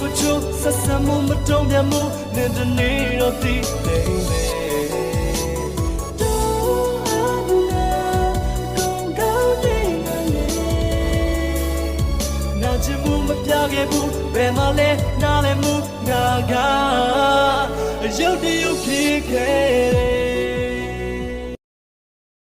ကိုချိုးဆက်ဆံမှုမတုံ့ပြန်မှုနဲ့တနေ့တော့တည်နေမယ်နာချင်မှုမပြခဲ့ဘူးဘယ်မှာလဲနားလဲမှုငါကရုပ်တရုပ်ဖြစ်ခဲ့တယ်